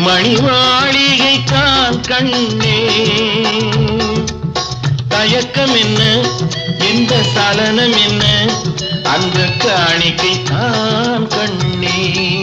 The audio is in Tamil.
மணி மாளிகை தான் கண்ணே. தயக்கம் என்ன எந்த சலனம் என்ன அந்த காணிக்கை தான் கண்ணே.